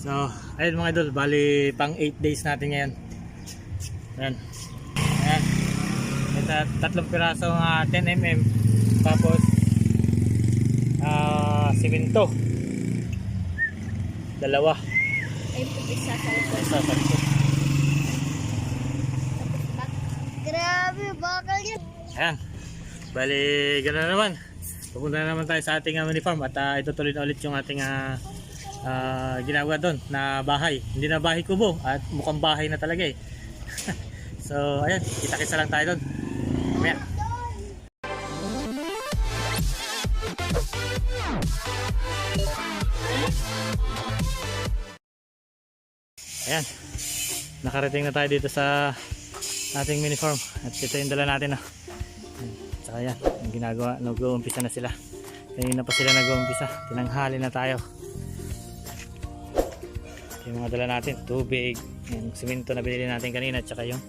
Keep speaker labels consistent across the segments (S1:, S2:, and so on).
S1: So, ayun mga idol, bali pang 8 days natin ngayon. Ayan. Ayan. Ito, tatlong pirasong ah, 10 mm. Tapos, ah, simento. Dalawa.
S2: Ay, isa sa likod.
S1: Isa sa likod.
S2: Grabe, bakal yan.
S1: Ayan. Bali, gano'n na naman. Pupunta na naman tayo sa ating uh, mini farm at uh, itutuloy na ulit yung ating ah, ah, ginagawa doon na bahay. Hindi na bahay kubo at mukhang bahay na talaga eh. so, ayan. Kita-kita lang tayo doon. Mamaya. Ayan. Nakarating na tayo dito sa ating mini at ito yung dala natin ah. Ayan. Tsaka yan, yung ginagawa, nag-uumpisa na sila. Kanina pa sila nag-uumpisa, tinanghali na tayo. Yung mga dala natin, tubig, yung simento na binili natin kanina, tsaka yung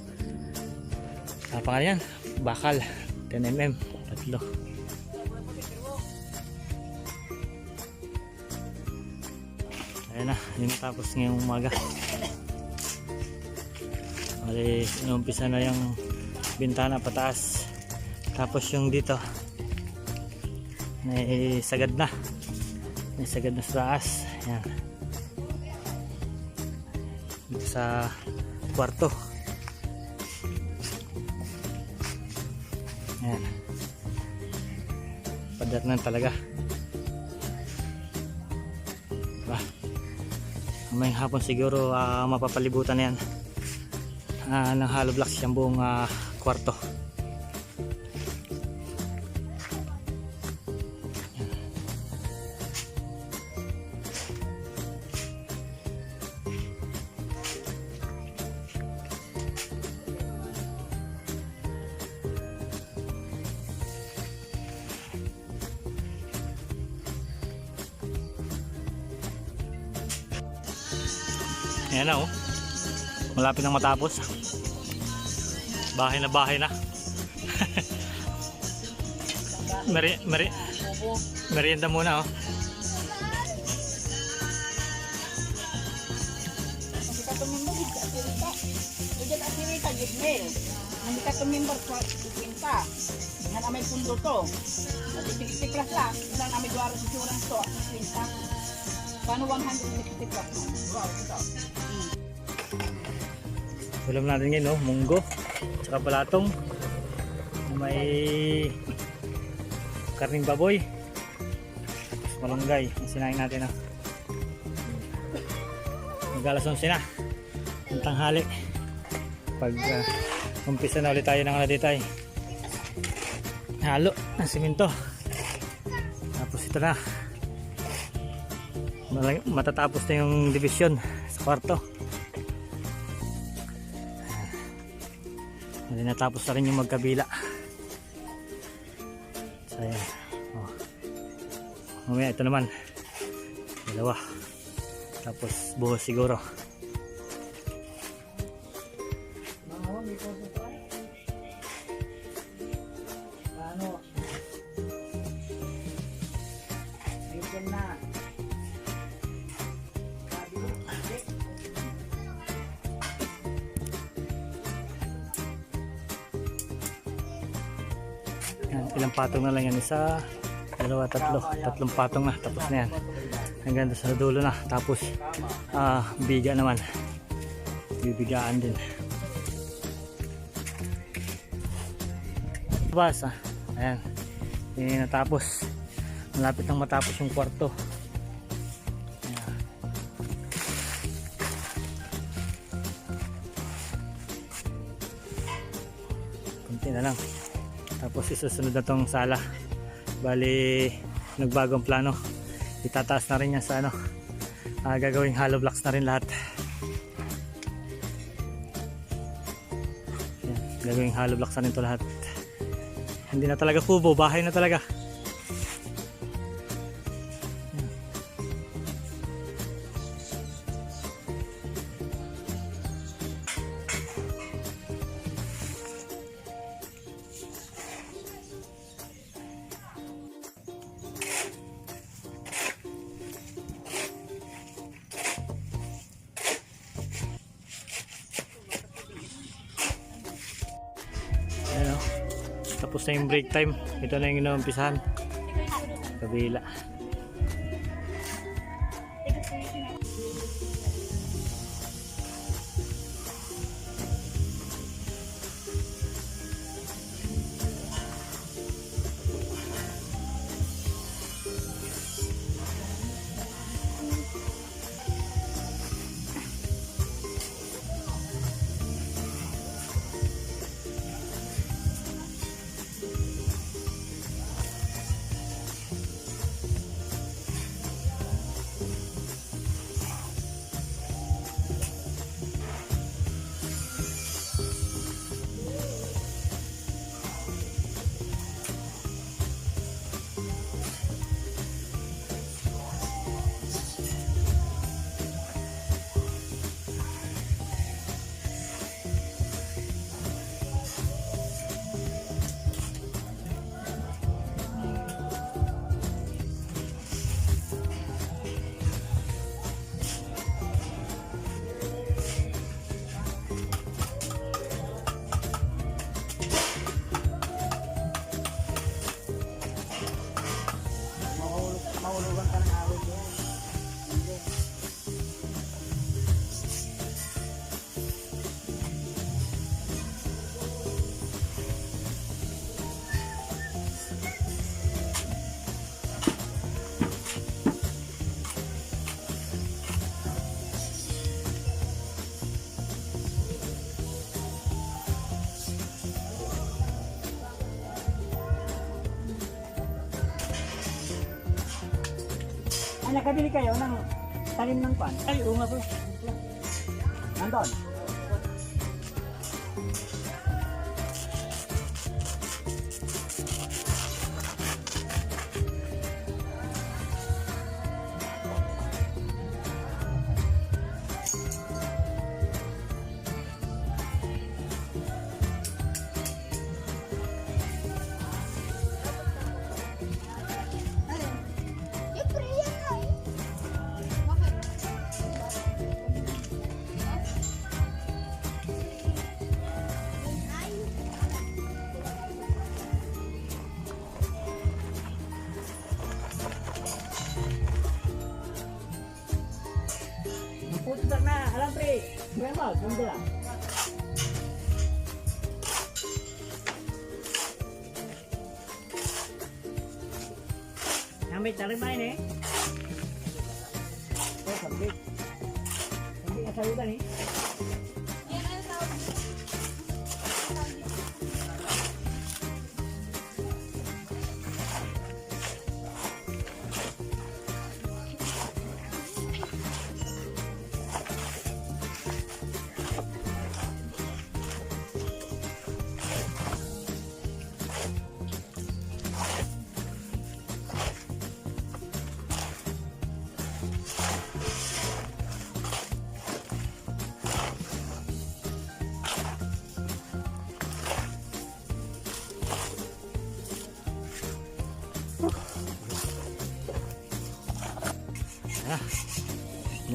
S1: ah, pangalan yan, bakal, 10mm, tatlo. Ayan na, yun natapos ngayong umaga. Bali, inumpisa na yung bintana pataas. Tapos yung dito, may sagad na. May sagad na sa taas. Ayan. Dito sa kwarto. Ayan. Padat na talaga. Diba? Mamayang hapon siguro ah, mapapalibutan na yan ah, ng hollow blocks yung buong ah, kwarto. Ayan na oh. Malapit nang matapos. Bahay na bahay na. meri, meri, merienda muna oh.
S2: Hindi ka tumimbar sa ikinta. Nga na may pundo to. Natitik-tik lang lang. Wala na may duwara sa surang to. Paano 160 plus? Wow, ito.
S1: Ulam natin ngayon oh, munggo. Tsaka balatong. May karning baboy. Malunggay. Sinain natin ah. Magalas 11 na. Ang tanghali. Pag ah, umpisa na ulit tayo ng aladitay. Halo ng simento. Tapos ito na. Matatapos na yung division sa kwarto. Hindi natapos na rin yung magkabila. So, ayan. Oh. Mamaya ito naman. Dalawa. Tapos buhos siguro. Ilang patong na lang yan. Isa, dalawa, tatlo. Tatlong patong na. Tapos na yan. Hanggang sa dulo na. Tapos, ah, biga naman. Bibigaan din. Bas, ah. Ayan. Yan natapos. Malapit nang matapos yung kwarto. Ayan. Kunti na lang. Isusunod na tong sala. Bali, nagbagong plano. Itataas na rin yan sa ano. ah, gagawing hollow blocks na rin lahat. Yan, gagawing hollow blocks na rin to lahat. Hindi na talaga kubo, bahay na talaga. Break time. Ito na yung inaumpisahan. Kabila.
S2: Nakabili kayo ng talim ng pan?
S1: Ay, oo nga bro.
S2: Nandun.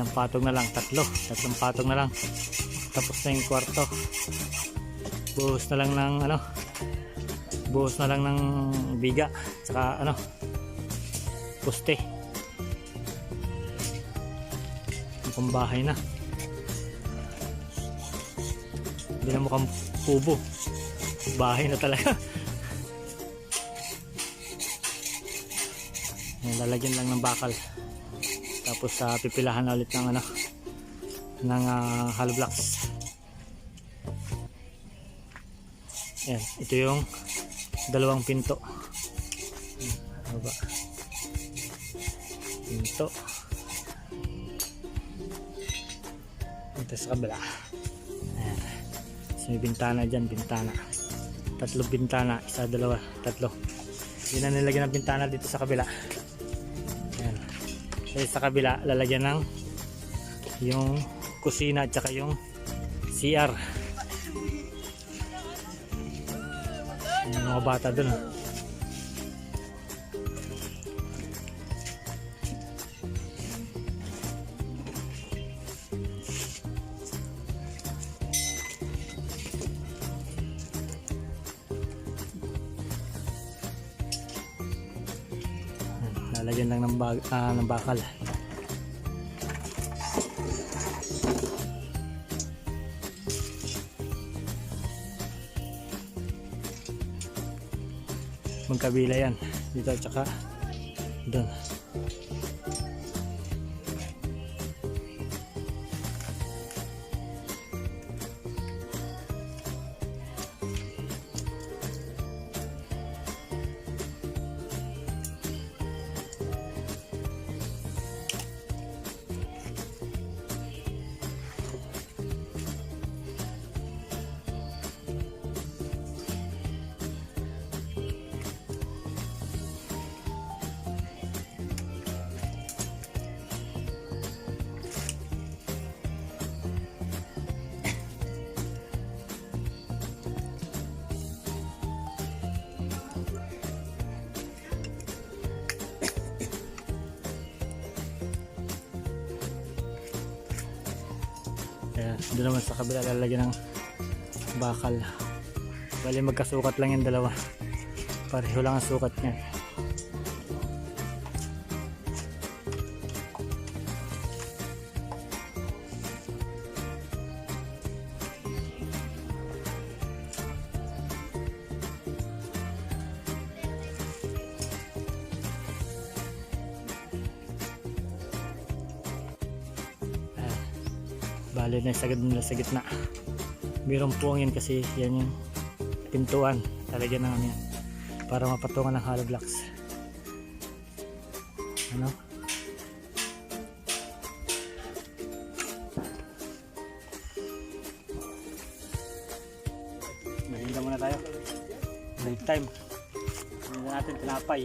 S1: Ilang patong na lang? Tatlo. Tatlong patong na lang. Tapos na yung kwarto. Buhos na lang ng ano. Buhos na lang ng biga. Tsaka ano. Poste. Mukhang bahay na. Hindi na mukhang kubo. Bahay na talaga. Lalagyan lang ng bakal tapos sa pipilahan na ulit ng ano ng ah, hollow blocks. Yan ito yung dalawang pinto. Ayan, baba pinto. Ito sa kabila. Ayan. So, may bintana dyan bintana. Tatlo bintana isa dalawa tatlo. Yun na nilagyan ng bintana dito sa kabila. Tapos sa kabila, lalagyan ng yung kusina at saka yung CR. Yung mga bata dun. Bag, ah, ng bakal. Magkabila yan. Dito at saka doon doon naman sa kabila lalagyan ng bakal. Bali magkasukat lang yung dalawa. Pareho lang ang sukat niya. Sagad nila sa gitna. Mayroong puwang yan kasi yan yung pintuan. Talagyan ng ano yan. Para mapatungan ng hollow blocks. Ano? Mahinga muna tayo. Break time. Hindi natin tinapay.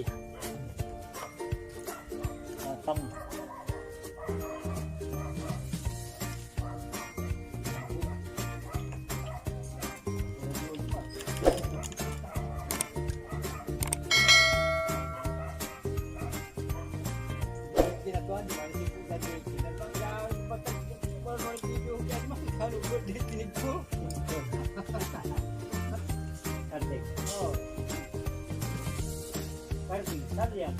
S2: Yeah.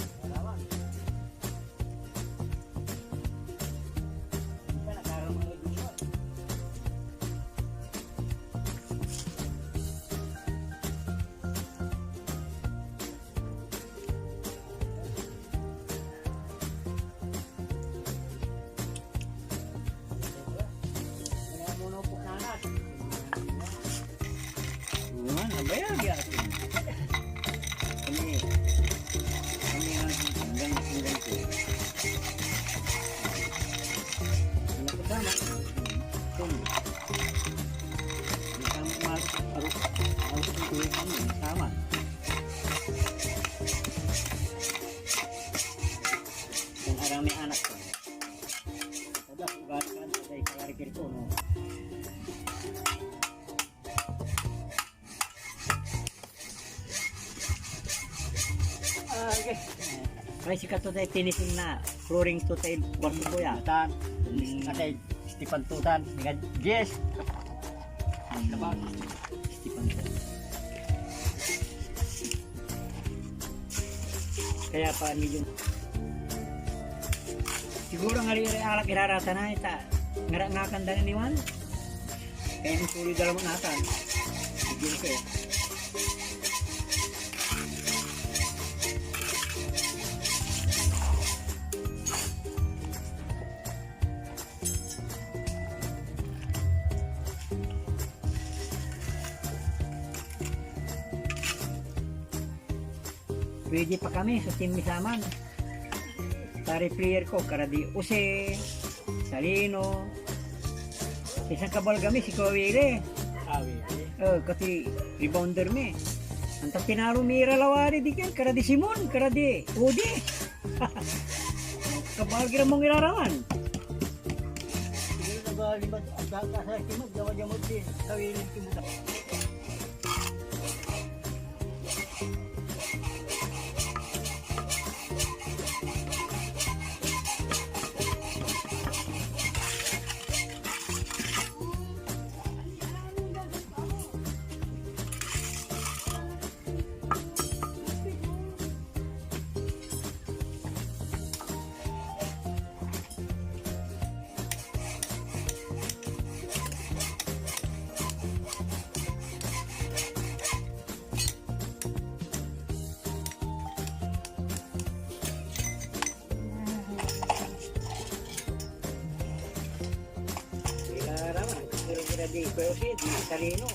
S2: Ko kami tama. Kung arang may anak ko. Kada ugat kan sa ikarikir ko no. Okay. Kato tayo tinising na flooring to tayo kwarto ko ya. Tan, kasi Stephen Tutan, dengan Jess. Kapag Stephen Tutan. Kaya pa medyo Siguro nga rin alak irarata na ita. Ngara nga kanda ni Juan. Kaya yung sulit dalam natan. Bigyan ko eh. Pwede pa kami sa team Misaman. Tari player ko, karadi Use, Salino. Isang kabal kami si Kawile.
S1: Awi.
S2: Eh, kasi rebounder mi. Antang pinaro mira lawari di kan, karadi Simon, karadi Udi. kabal kira mong iraraman. Siguro na ba limad at sa kimag, dawa-damod din. Kawile kimuta. Kira di pero si di Salino.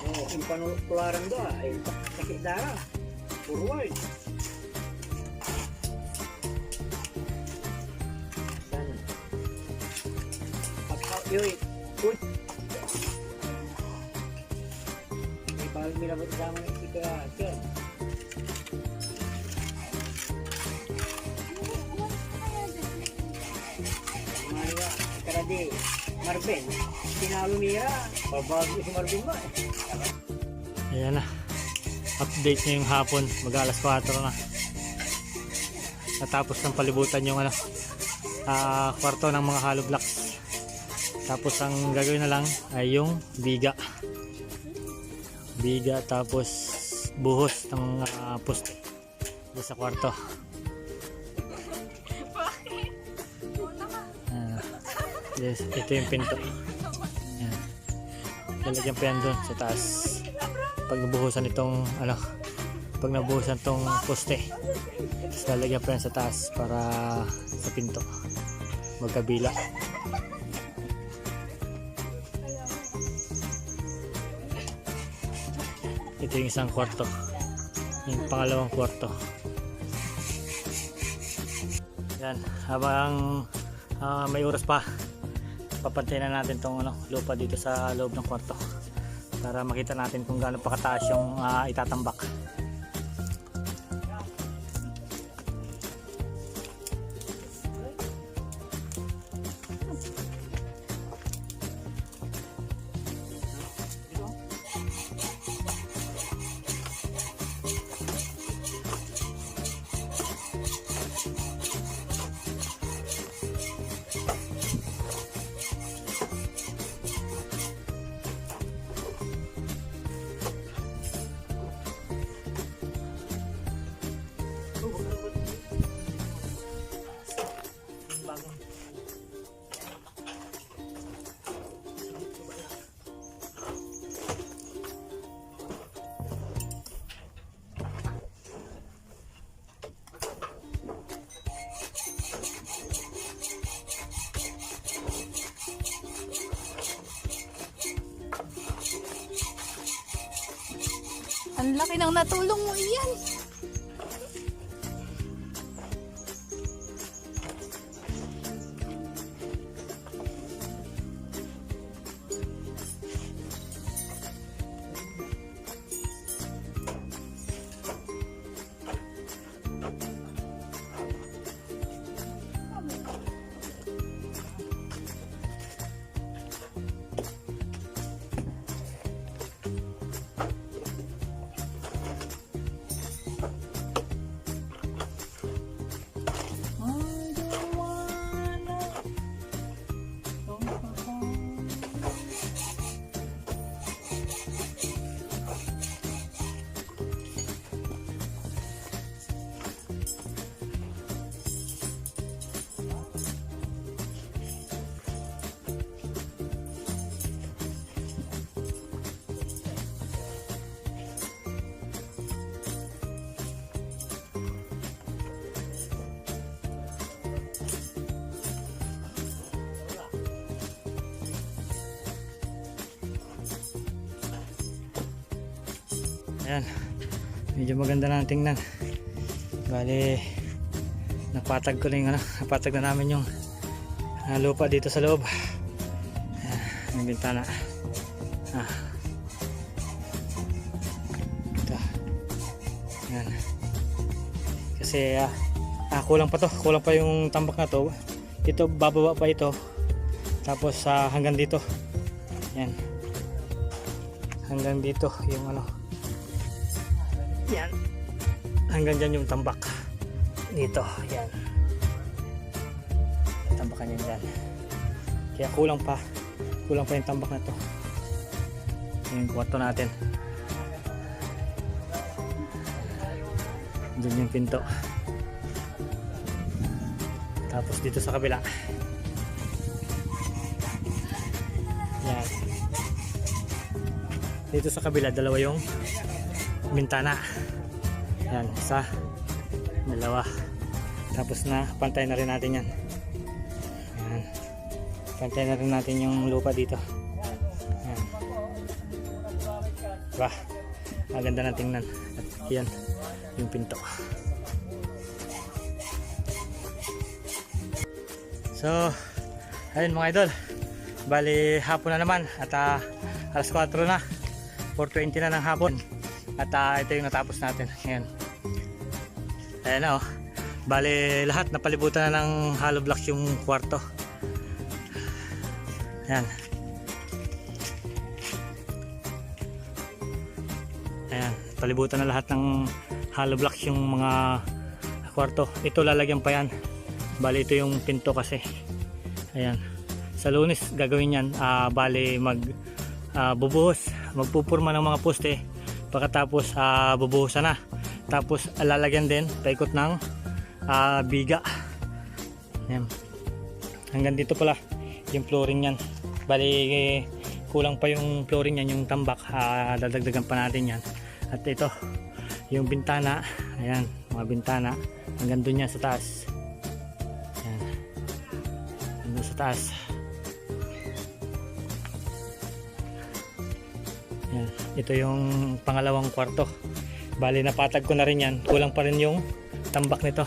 S2: Oh, yung panularan do ay sakit dara. Forward. Dan. Pagka yoy, put. May pahal mila ba sama ng ika siya. Maya, kira di Niya, babago si Marvin ba eh.
S1: Ayan na. Update niya yung hapon. Mag alas 4 na. Natapos ng palibutan yung ano, ah, kwarto ng mga hollow blocks. Tapos ang gagawin na lang ay yung biga. Biga tapos buhos ng ah, poste sa kwarto. Ah, yes, ito yung pinto. Lalagyan pa yan doon sa taas. Pag nabuhusan itong ano pag nabuhusan tong poste tapos lalagyan pa yan sa taas para sa pinto. Magkabila. Ito yung isang kwarto. Yung pangalawang kwarto. Yan habang ah, may oras pa papantayin na natin tong ano, lupa dito sa loob ng kwarto. Para makita natin kung gaano pa kataas yung ah, itatambak
S3: ng natulong mo iyan. Ayan. Medyo maganda na tingnan. Bali, napatag ko na yung ano, napatag na namin yung ah, lupa dito sa loob. Ayan, yung bintana. Ah. Ito. Ayan. Kasi ah, ah, kulang pa to. Kulang pa yung tambak na to. Ito, bababa pa ito. Tapos ah, hanggang dito. Ayan. Hanggang dito yung ano, yan. Hanggang dyan yung tambak. Dito. Yan. Tambakan yan dyan. Kaya kulang pa. Kulang pa yung tambak na to. Yung kwarto natin. Dyan yung pinto. Tapos dito sa kabila. Yan. Dito sa kabila, dalawa yung bintana yan isa dalawa tapos na pantay na rin natin yan yan pantay na rin natin yung lupa dito
S1: Diba? Maganda ng tingnan. At yan, yung pinto. So, ayun mga idol. Bali, hapon na naman. At ah, alas 4 na. 4.20 na ng hapon. At ah, ito yung natapos natin. Ayan. Ayan oh. Bali, lahat napalibutan na ng hollow blocks yung kwarto. Ayan. Ayan, palibutan na lahat ng hollow blocks yung mga kwarto. Ito lalagyan pa yan. Bali ito yung pinto kasi. Ayan. Sa lunes gagawin yan. Ah, bali mag ah, bubuhos. Magpupurma ng mga poste. Pagkatapos ah, bubuhusan na. Tapos lalagyan din paikot ng ah, biga. Ayan. Hanggang dito pala yung flooring yan. Bali kulang pa yung flooring yan, yung tambak. Ah, dadagdagan pa natin yan. At ito, yung bintana. Ayan, mga bintana. Hanggang doon yan sa taas. Ayan. Hanggang sa taas. Ito yung pangalawang kwarto. Bali, napatag ko na rin yan. Kulang pa rin yung tambak nito.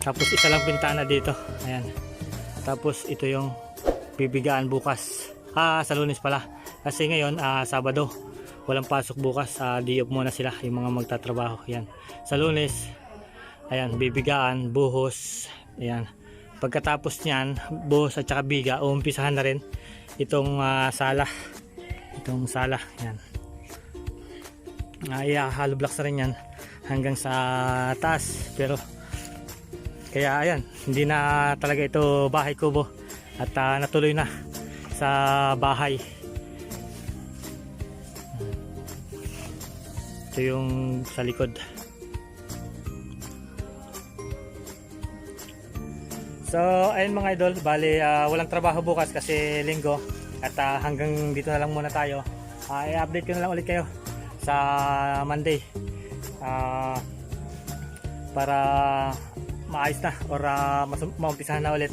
S1: Tapos isa lang bintana dito. Ayan. Tapos ito yung bibigaan bukas. Ah, sa lunes pala. Kasi ngayon, ah, Sabado. Walang pasok bukas. Ah, di off muna sila yung mga magtatrabaho. Ayan. Sa lunes, ayan, bibigaan, buhos. Ayan. Pagkatapos niyan, buhos at saka biga, uumpisahan na rin itong ah, sala. Itong sala. Ayan. Uh, hollow blocks na rin yan hanggang sa taas. Pero kaya ayan, hindi na talaga ito bahay kubo at ah, natuloy na sa bahay. Ito yung sa likod. So, ayun mga idol, bali ah, walang trabaho bukas kasi linggo at ah, hanggang dito na lang muna tayo. Ah, i-update ko na lang ulit kayo sa Monday. Ah, para maayos na or uh, maumpisahan na ulit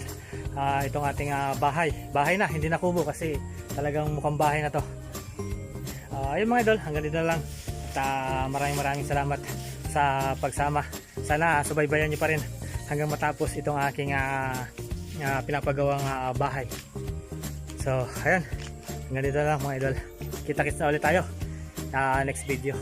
S1: ah, itong ating ah, bahay. Bahay na, hindi na kubo kasi talagang mukhang bahay na to. Ah, ayun mga idol, hanggang dito lang. At ah, maraming maraming salamat sa pagsama. Sana subaybayan niyo pa rin hanggang matapos itong aking ah, ah, pinapagawang ah, bahay. So, ayun. Hanggang dito lang mga idol. Kita-kits na ulit tayo. Ah, next video.